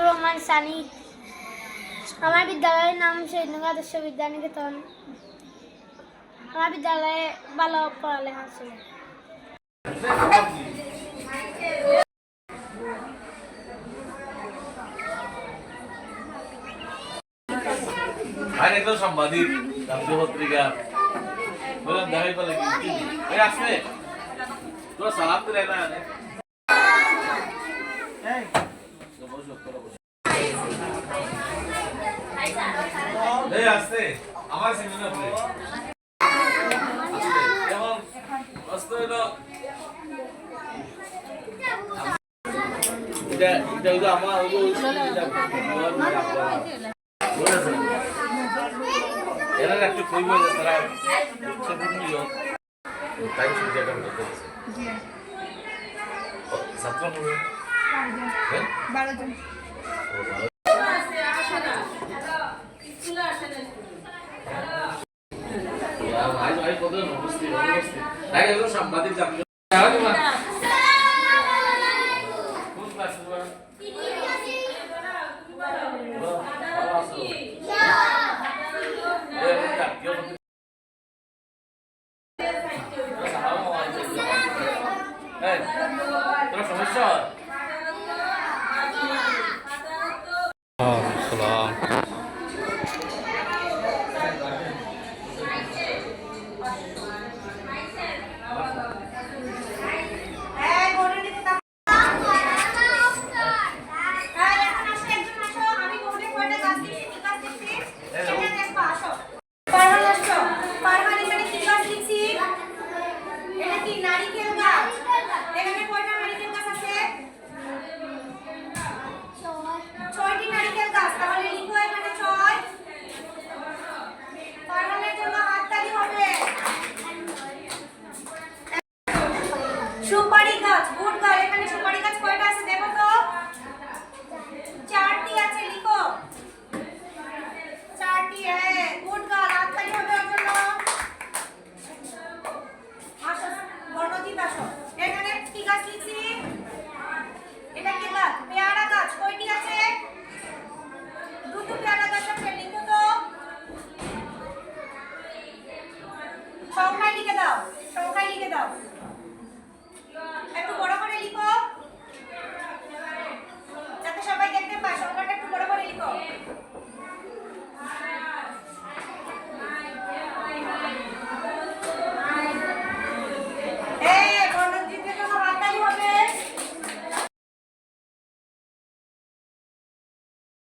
আব্দুর রহমান সানি। আমার বিদ্যালয়ের নাম শহীদনগর আদর্শ বিদ্যানিকেতন আমার বিদ্যালয়ে ভালো পড়ালেখা ছিল আর দেখাই পেলে আসবে তোরা সালাম দিলে না আমার আসতে যেমন আসতে হইল। এটা এটা আমার হইল এটা বলেছেন এরা একটু কইবে যে তারা গুরুত্বপূর্ণ তাই সুবিধাটা করতে গেছে ছাত্র বারো জন। সাংবাদিক Hey, that's a shot. সুপারি গাছ, গুড গার্ল এখানে সুপারি গাছ কয়টা আছে দেখো তো। চারটি আছে, লিখো। চারটি হ্যাঁ গুড গার্ল হাততালি হবে ওর জন্য। আসো বর্ণদীপ আসো। এখানে কি গাছ লিখছি? এটা কি গাছ? পেয়ারা গাছ, কয়টি আছে? দুটো পেয়ারা গাছ আছে, লিখো তো। সংখ্যায় লিখে দাও, সংখ্যায় লিখে দাও।